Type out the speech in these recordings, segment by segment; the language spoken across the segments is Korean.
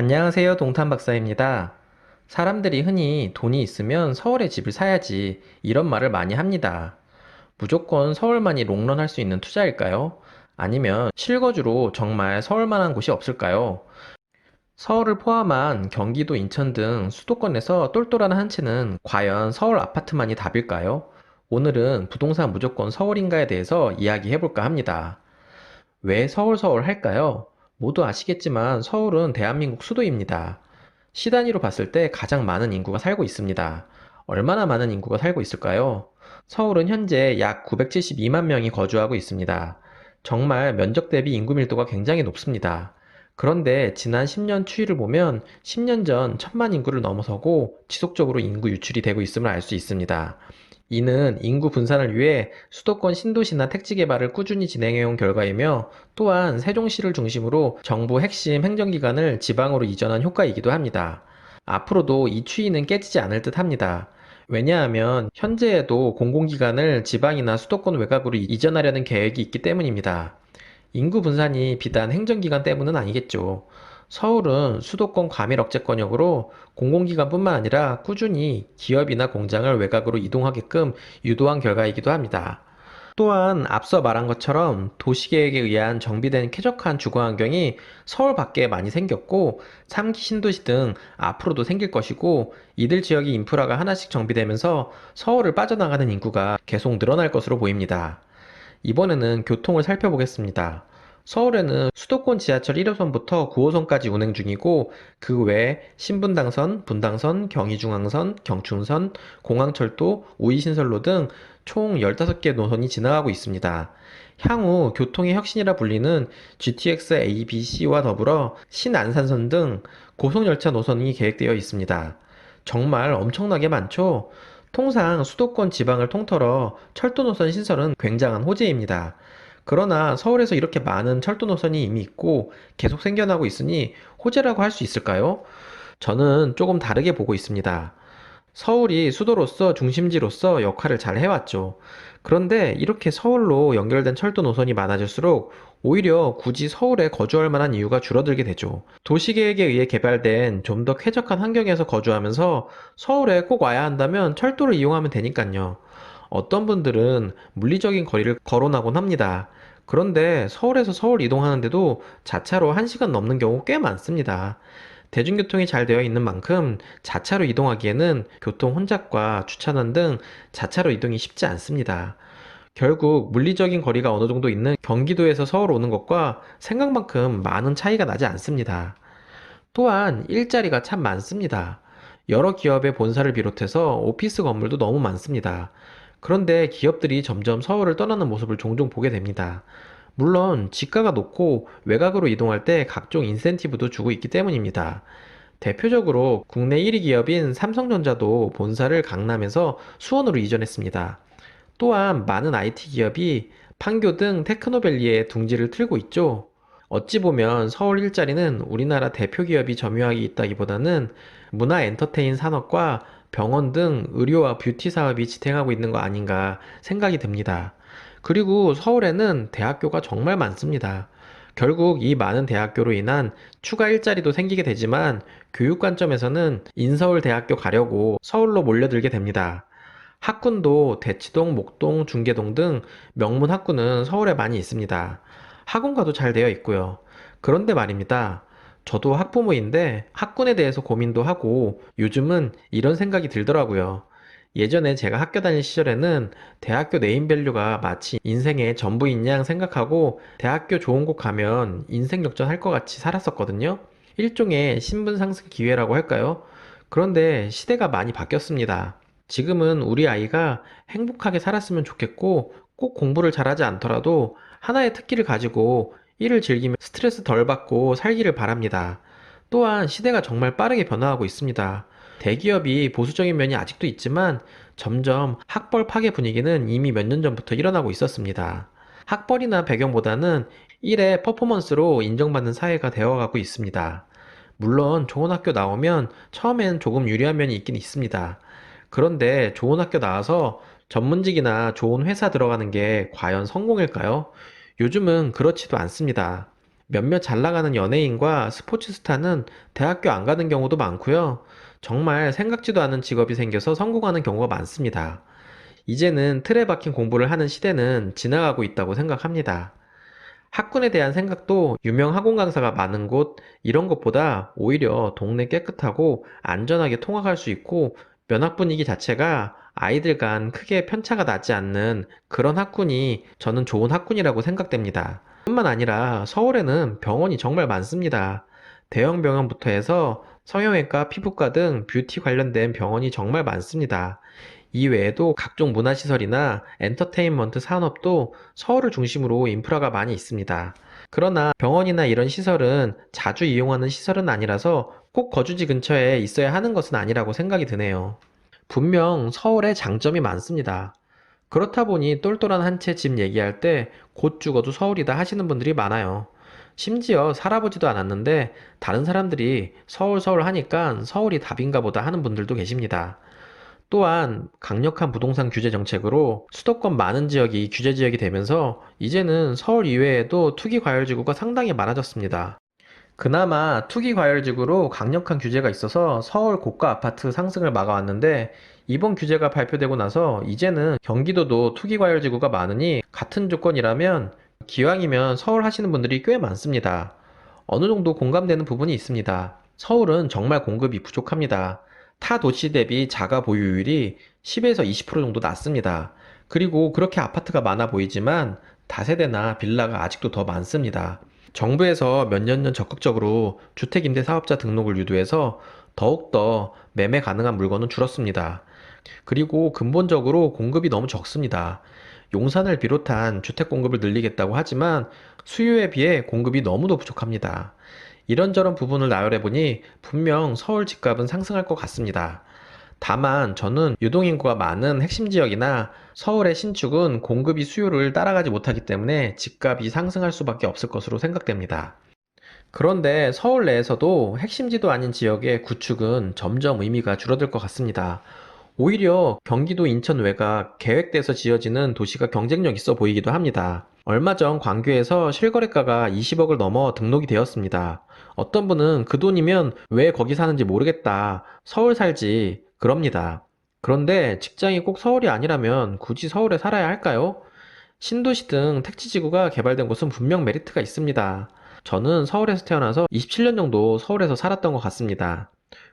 안녕하세요. 동탄 박사입니다. 사람들이 흔히 돈이 있으면 서울에 집을 사야지 이런 말을 많이 합니다. 무조건 서울만이 롱런할 수 있는 투자일까요? 아니면 실거주로 정말 서울만한 곳이 없을까요? 서울을 포함한 경기도, 인천 등 수도권에서 똘똘한 한 채는 과연 서울 아파트만이 답일까요? 오늘은 부동산 무조건 서울인가에 대해서 이야기해 볼까 합니다. 왜 서울 서울 할까요? 모두 아시겠지만 서울은 대한민국 수도입니다. 시 단위로 봤을 때 가장 많은 인구가 살고 있습니다. 얼마나 많은 인구가 살고 있을까요? 서울은 현재 약 972만 명이 거주하고 있습니다. 정말 면적 대비 인구 밀도가 굉장히 높습니다. 그런데 지난 10년 추이를 보면 10년 전 천만 인구를 넘어서고 지속적으로 인구 유출이 되고 있음을 알 수 있습니다. 이는 인구 분산을 위해 수도권 신도시나 택지 개발을 꾸준히 진행해온 결과이며 또한 세종시를 중심으로 정부 핵심 행정기관을 지방으로 이전한 효과이기도 합니다. 앞으로도 이 추이는 깨지지 않을 듯 합니다. 왜냐하면 현재에도 공공기관을 지방이나 수도권 외곽으로 이전하려는 계획이 있기 때문입니다. 인구 분산이 비단 행정기관 때문은 아니겠죠. 서울은 수도권 과밀 억제권역으로 공공기관뿐만 아니라 꾸준히 기업이나 공장을 외곽으로 이동하게끔 유도한 결과이기도 합니다. 또한 앞서 말한 것처럼 도시계획에 의한 정비된 쾌적한 주거 환경이 서울 밖에 많이 생겼고 3기 신도시 등 앞으로도 생길 것이고 이들 지역의 인프라가 하나씩 정비되면서 서울을 빠져나가는 인구가 계속 늘어날 것으로 보입니다. 이번에는 교통을 살펴보겠습니다. 서울에는 수도권 지하철 1호선부터 9호선까지 운행 중이고 그 외에 신분당선, 분당선, 경의중앙선, 경춘선, 공항철도, 우이신설로 등 총 15개 노선이 지나가고 있습니다. 향후 교통의 혁신이라 불리는 GTX A, B, C와 더불어 신안산선 등 고속열차 노선이 계획되어 있습니다. 정말 엄청나게 많죠? 통상 수도권 지방을 통틀어 철도 노선 신설은 굉장한 호재입니다. 그러나 서울에서 이렇게 많은 철도 노선이 이미 있고 계속 생겨나고 있으니 호재라고 할 수 있을까요? 저는 조금 다르게 보고 있습니다. 서울이 수도로서 중심지로서 역할을 잘 해왔죠. 그런데 이렇게 서울로 연결된 철도 노선이 많아질수록 오히려 굳이 서울에 거주할 만한 이유가 줄어들게 되죠. 도시계획에 의해 개발된 좀 더 쾌적한 환경에서 거주하면서 서울에 꼭 와야 한다면 철도를 이용하면 되니까요. 어떤 분들은 물리적인 거리를 거론하곤 합니다. 그런데 서울에서 서울 이동하는데도 자차로 1시간 넘는 경우 꽤 많습니다. 대중교통이 잘 되어 있는 만큼 자차로 이동하기에는 교통 혼잡과 주차난 등 자차로 이동이 쉽지 않습니다. 결국 물리적인 거리가 어느 정도 있는 경기도에서 서울 오는 것과 생각만큼 많은 차이가 나지 않습니다. 또한 일자리가 참 많습니다. 여러 기업의 본사를 비롯해서 오피스 건물도 너무 많습니다. 그런데 기업들이 점점 서울을 떠나는 모습을 종종 보게 됩니다. 물론 지가가 높고 외곽으로 이동할 때 각종 인센티브도 주고 있기 때문입니다. 대표적으로 국내 1위 기업인 삼성전자도 본사를 강남에서 수원으로 이전했습니다. 또한 많은 IT 기업이 판교 등 테크노밸리에 둥지를 틀고 있죠. 어찌 보면 서울 일자리는 우리나라 대표 기업이 점유하기 있다기보다는 문화 엔터테인 산업과 병원 등 의료와 뷰티 사업이 지탱하고 있는 거 아닌가 생각이 듭니다. 그리고 서울에는 대학교가 정말 많습니다. 결국 이 많은 대학교로 인한 추가 일자리도 생기게 되지만 교육 관점에서는 인서울 대학교 가려고 서울로 몰려들게 됩니다. 학군도 대치동, 목동, 중계동 등 명문 학군은 서울에 많이 있습니다. 학원가도 잘 되어 있고요. 그런데 말입니다. 저도 학부모인데 학군에 대해서 고민도 하고 요즘은 이런 생각이 들더라고요. 예전에 제가 학교 다닐 시절에는 대학교 네임밸류가 마치 인생의 전부인 양 생각하고 대학교 좋은 곳 가면 인생 역전할 것 같이 살았었거든요. 일종의 신분 상승 기회라고 할까요? 그런데 시대가 많이 바뀌었습니다. 지금은 우리 아이가 행복하게 살았으면 좋겠고 꼭 공부를 잘하지 않더라도 하나의 특기를 가지고 일을 즐기며 스트레스 덜 받고 살기를 바랍니다. 또한 시대가 정말 빠르게 변화하고 있습니다. 대기업이 보수적인 면이 아직도 있지만 점점 학벌 파괴 분위기는 이미 몇 년 전부터 일어나고 있었습니다. 학벌이나 배경보다는 일의 퍼포먼스로 인정받는 사회가 되어가고 있습니다. 물론 좋은 학교 나오면 처음엔 조금 유리한 면이 있긴 있습니다. 그런데 좋은 학교 나와서 전문직이나 좋은 회사 들어가는 게 과연 성공일까요? 요즘은 그렇지도 않습니다. 몇몇 잘 나가는 연예인과 스포츠 스타는 대학교 안 가는 경우도 많고요. 정말 생각지도 않은 직업이 생겨서 성공하는 경우가 많습니다. 이제는 틀에 박힌 공부를 하는 시대는 지나가고 있다고 생각합니다. 학군에 대한 생각도 유명 학원 강사가 많은 곳, 이런 것보다 오히려 동네 깨끗하고 안전하게 통학할 수 있고 면학 분위기 자체가 아이들 간 크게 편차가 나지 않는 그런 학군이 저는 좋은 학군이라고 생각됩니다. 뿐만 아니라 서울에는 병원이 정말 많습니다. 대형 병원부터 해서 성형외과, 피부과 등 뷰티 관련된 병원이 정말 많습니다. 이 외에도 각종 문화시설이나 엔터테인먼트 산업도 서울을 중심으로 인프라가 많이 있습니다. 그러나 병원이나 이런 시설은 자주 이용하는 시설은 아니라서 꼭 거주지 근처에 있어야 하는 것은 아니라고 생각이 드네요. 분명 서울에 장점이 많습니다. 그렇다 보니 똘똘한 한 채 집 얘기할 때 곧 죽어도 서울이다 하시는 분들이 많아요. 심지어 살아보지도 않았는데 다른 사람들이 서울 서울 하니까 서울이 답인가 보다 하는 분들도 계십니다. 또한 강력한 부동산 규제 정책으로 수도권 많은 지역이 규제 지역이 되면서 이제는 서울 이외에도 투기 과열 지구가 상당히 많아졌습니다. 그나마 투기 과열지구로 강력한 규제가 있어서 서울 고가 아파트 상승을 막아왔는데 이번 규제가 발표되고 나서 이제는 경기도도 투기 과열지구가 많으니 같은 조건이라면 기왕이면 서울 하시는 분들이 꽤 많습니다. 어느 정도 공감되는 부분이 있습니다. 서울은 정말 공급이 부족합니다. 타 도시 대비 자가 보유율이 10에서 20% 정도 낮습니다. 그리고 그렇게 아파트가 많아 보이지만 다세대나 빌라가 아직도 더 많습니다. 정부에서 몇 년 전 적극적으로 주택임대 사업자 등록을 유도해서 더욱더 매매 가능한 물건은 줄었습니다. 그리고 근본적으로 공급이 너무 적습니다. 용산을 비롯한 주택 공급을 늘리겠다고 하지만 수요에 비해 공급이 너무도 부족합니다. 이런저런 부분을 나열해 보니 분명 서울 집값은 상승할 것 같습니다. 다만 저는 유동인구가 많은 핵심 지역이나 서울의 신축은 공급이 수요를 따라가지 못하기 때문에 집값이 상승할 수밖에 없을 것으로 생각됩니다. 그런데 서울 내에서도 핵심지도 아닌 지역의 구축은 점점 의미가 줄어들 것 같습니다. 오히려 경기도 인천 외곽 계획돼서 지어지는 도시가 경쟁력 있어 보이기도 합니다. 얼마 전 광교에서 실거래가가 20억을 넘어 등록이 되었습니다. 어떤 분은 그 돈이면 왜 거기 사는지 모르겠다. 서울 살지. 그럽니다. 그런데 직장이 꼭 서울이 아니라면 굳이 서울에 살아야 할까요? 신도시 등 택지지구가 개발된 곳은 분명 메리트가 있습니다. 저는 서울에서 태어나서 27년 정도 서울에서 살았던 것 같습니다.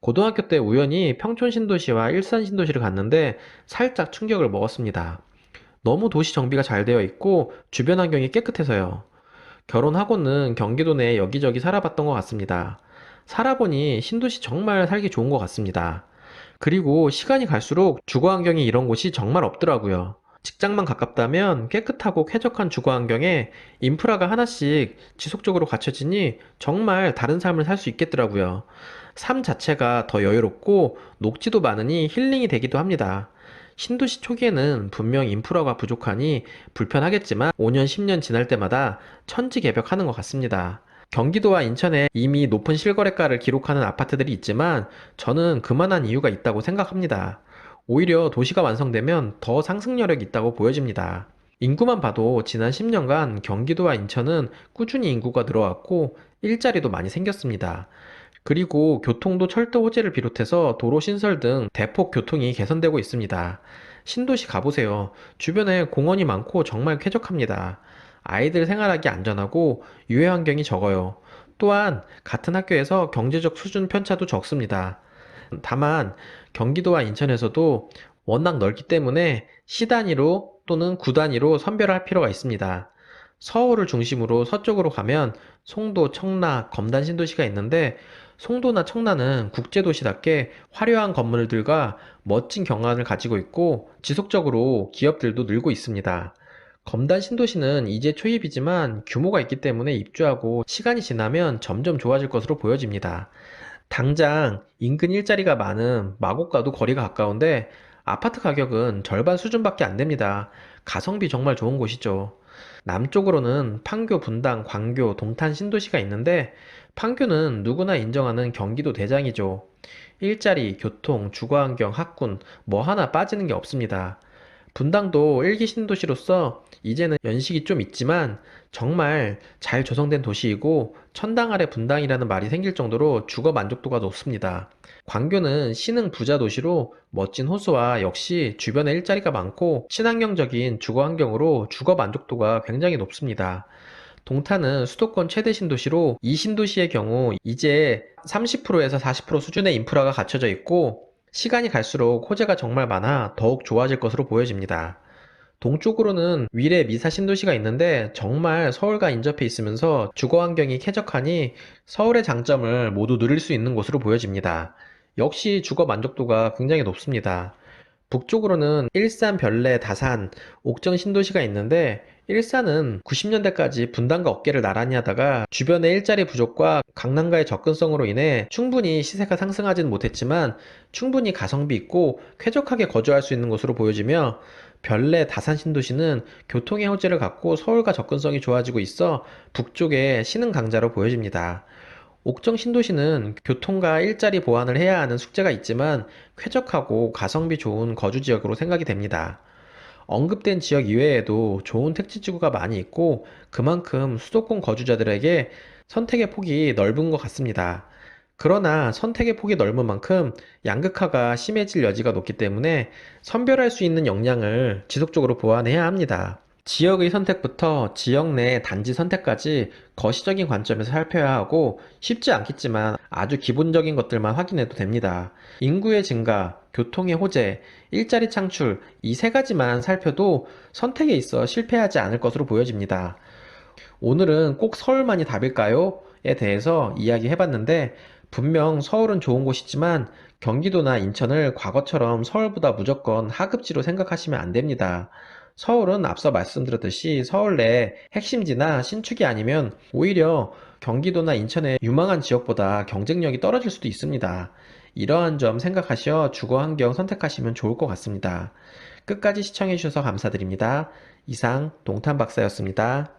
고등학교 때 우연히 평촌 신도시와 일산 신도시를 갔는데 살짝 충격을 먹었습니다. 너무 도시 정비가 잘 되어 있고 주변 환경이 깨끗해서요. 결혼하고는 경기도 내 여기저기 살아봤던 것 같습니다. 살아보니 신도시 정말 살기 좋은 것 같습니다. 그리고 시간이 갈수록 주거 환경이 이런 곳이 정말 없더라고요. 직장만 가깝다면 깨끗하고 쾌적한 주거 환경에 인프라가 하나씩 지속적으로 갖춰지니 정말 다른 삶을 살 수 있겠더라고요. 삶 자체가 더 여유롭고 녹지도 많으니 힐링이 되기도 합니다. 신도시 초기에는 분명 인프라가 부족하니 불편하겠지만 5년, 10년 지날 때마다 천지 개벽하는 것 같습니다. 경기도와 인천에 이미 높은 실거래가를 기록하는 아파트들이 있지만 저는 그만한 이유가 있다고 생각합니다. 오히려 도시가 완성되면 더 상승 여력이 있다고 보여집니다. 인구만 봐도 지난 10년간 경기도와 인천은 꾸준히 인구가 늘어왔고 일자리도 많이 생겼습니다. 그리고 교통도 철도 호재를 비롯해서 도로 신설 등 대폭 교통이 개선되고 있습니다. 신도시 가보세요. 주변에 공원이 많고 정말 쾌적합니다. 아이들 생활하기 안전하고 유해 환경이 적어요. 또한 같은 학교에서 경제적 수준 편차도 적습니다. 다만 경기도와 인천에서도 워낙 넓기 때문에 시 단위로 또는 구 단위로 선별할 필요가 있습니다. 서울을 중심으로 서쪽으로 가면 송도, 청라, 검단 신도시가 있는데 송도나 청라는 국제도시답게 화려한 건물들과 멋진 경관을 가지고 있고 지속적으로 기업들도 늘고 있습니다. 검단 신도시는 이제 초입이지만 규모가 있기 때문에 입주하고 시간이 지나면 점점 좋아질 것으로 보여집니다. 당장 인근 일자리가 많은 마곡과도 거리가 가까운데 아파트 가격은 절반 수준밖에 안 됩니다. 가성비 정말 좋은 곳이죠. 남쪽으로는 판교, 분당, 광교, 동탄 신도시가 있는데 판교는 누구나 인정하는 경기도 대장이죠. 일자리, 교통, 주거환경, 학군 뭐 하나 빠지는 게 없습니다. 분당도 일기 신도시로서 이제는 연식이 좀 있지만 정말 잘 조성된 도시이고 천당 아래 분당이라는 말이 생길 정도로 주거 만족도가 높습니다. 광교는 신흥 부자 도시로 멋진 호수와 역시 주변에 일자리가 많고 친환경적인 주거 환경으로 주거 만족도가 굉장히 높습니다. 동탄은 수도권 최대 신도시로 이 신도시의 경우 이제 30%에서 40% 수준의 인프라가 갖춰져 있고 시간이 갈수록 호재가 정말 많아 더욱 좋아질 것으로 보여집니다. 동쪽으로는 위례 미사 신도시가 있는데 정말 서울과 인접해 있으면서 주거 환경이 쾌적하니 서울의 장점을 모두 누릴 수 있는 곳으로 보여집니다. 역시 주거 만족도가 굉장히 높습니다. 북쪽으로는 일산, 별내, 다산, 옥정 신도시가 있는데 일산은 90년대까지 분당과 어깨를 나란히 하다가 주변의 일자리 부족과 강남과의 접근성으로 인해 충분히 시세가 상승하지는 못했지만 충분히 가성비 있고 쾌적하게 거주할 수 있는 곳으로 보여지며 별내 다산 신도시는 교통의 호재를 갖고 서울과 접근성이 좋아지고 있어 북쪽의 신흥 강자로 보여집니다. 옥정 신도시는 교통과 일자리 보완을 해야 하는 숙제가 있지만 쾌적하고 가성비 좋은 거주 지역으로 생각이 됩니다. 언급된 지역 이외에도 좋은 택지 지구가 많이 있고 그만큼 수도권 거주자들에게 선택의 폭이 넓은 것 같습니다. 그러나 선택의 폭이 넓은 만큼 양극화가 심해질 여지가 높기 때문에 선별할 수 있는 역량을 지속적으로 보완해야 합니다. 지역의 선택부터 지역 내 단지 선택까지 거시적인 관점에서 살펴야 하고 쉽지 않겠지만 아주 기본적인 것들만 확인해도 됩니다. 인구의 증가, 교통의 호재, 일자리 창출 이 세 가지만 살펴도 선택에 있어 실패하지 않을 것으로 보여집니다. 오늘은 꼭 서울만이 답일까요? 에 대해서 이야기해 봤는데 분명 서울은 좋은 곳이지만 경기도나 인천을 과거처럼 서울보다 무조건 하급지로 생각하시면 안 됩니다. 서울은 앞서 말씀드렸듯이 서울 내 핵심지나 신축이 아니면 오히려 경기도나 인천의 유망한 지역보다 경쟁력이 떨어질 수도 있습니다. 이러한 점 생각하셔 주거 환경 선택하시면 좋을 것 같습니다. 끝까지 시청해 주셔서 감사드립니다. 이상 동탄 박사였습니다.